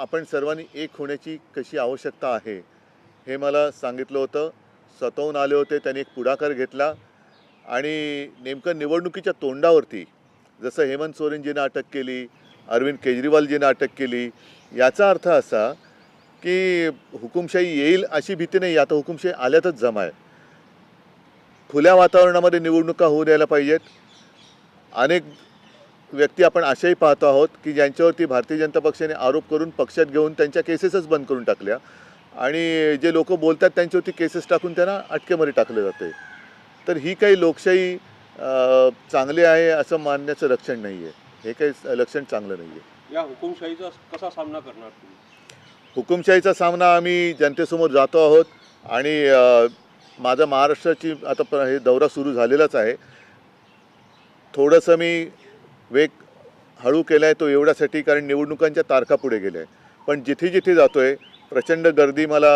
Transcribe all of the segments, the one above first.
आपण सर्वांनी एक होण्याची कशी आवश्यकता आहे हे मला सांगितलं होतं. स्वतःहून आले होते त्यांनी एक पुढाकार घेतला आणि नेमकं निवडणुकीच्या तोंडावरती जसं हेमंत सोरेनजीनं अटक केली अरविंद केजरीवालजीनं अटक केली याचा अर्थ असा की हुकुमशाही येईल अशी भीती नाही. आता हुकुमशाही आल्यातच जमा आहे खुल्या वातावरणामध्ये निवडणुका होऊ द्यायला पाहिजेत. अनेक व्यक्ती आपण अशाही पाहतो आहोत की ज्यांच्यावरती भारतीय जनता पक्षाने आरोप करून पक्षात घेऊन त्यांच्या केसेसच बंद करून टाकल्या. आणि जे लोक बोलतात त्यांच्यावरती केसेस टाकून त्यांना अटकेमध्ये टाकलं जाते तर ही काही लोकशाही चांगली आहे असं मानण्याचं लक्षण नाही आहे हे काही लक्षण चांगलं नाही आहे या हुकुमशाहीचा कसा सामना करणार तुम्ही? हुकुमशाहीचा सामना आम्ही जनतेसमोर जातो आहोत आणि माझा महाराष्ट्राची आता हे दौरा सुरू झालेलाच आहे. थोडंसं मी वेग हळू केला आहे तो एवढ्यासाठी कारण निवडणुकांच्या तारखा पुढे गेल्या आहे पण जिथे जिथे जातो आहे प्रचंड गर्दी मला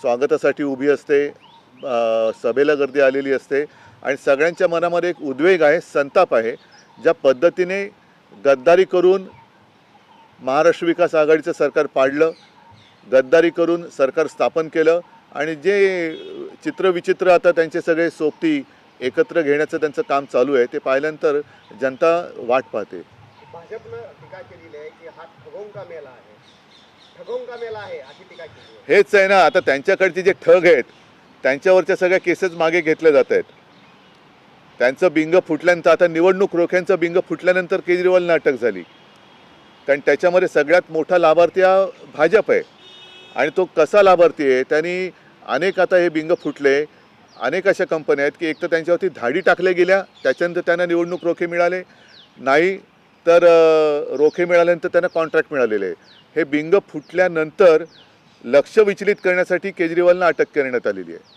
स्वागतासाठी उभी असते सभेला गर्दी आलेली असते आणि सगळ्यांच्या मनामध्ये एक उद्वेग आहे संताप आहे ज्या पद्धतीने गद्दारी करून महाराष्ट्र विकास आघाडीचं सरकार पाडलं गद्दारी करून सरकार स्थापन केलं आणि जे चित्रविचित्र आता त्यांचे सगळे सोबती एकत्र घेण्याचं त्यांचं काम चालू आहे ते पाहिल्यानंतर जनता वाट पाहते. हेच आहे ना आता त्यांच्याकडचे जे ठग आहेत त्यांच्यावरच्या सगळ्या केसेस मागे घेतले जात आहेत. त्यांचं बिंग फुटल्यानंतर आता निवडणूक रोख्यांचं बिंग फुटल्यानंतर केजरीवालनं अटक झाली. कारण त्याच्यामध्ये सगळ्यात मोठा लाभार्थी हा भाजप आहे. आणि तो कसा लाभार्थी आहे त्यांनी अनेक आता हे बिंग फुटले अनेक अशा कंपन्या आहेत की एक तर त्यांच्यावरती धाडी टाकल्या गेल्या त्याच्यानंतर त्यांना निवडणूक रोखे मिळाले. नाही तर रोखे मिळाल्यानंतर त्यांना कॉन्ट्रॅक्ट मिळालेले आहे. हे बिंग फुटल्यानंतर लक्ष विचलित करण्यासाठी केजरीवालना अटक करण्यात आलेली आहे.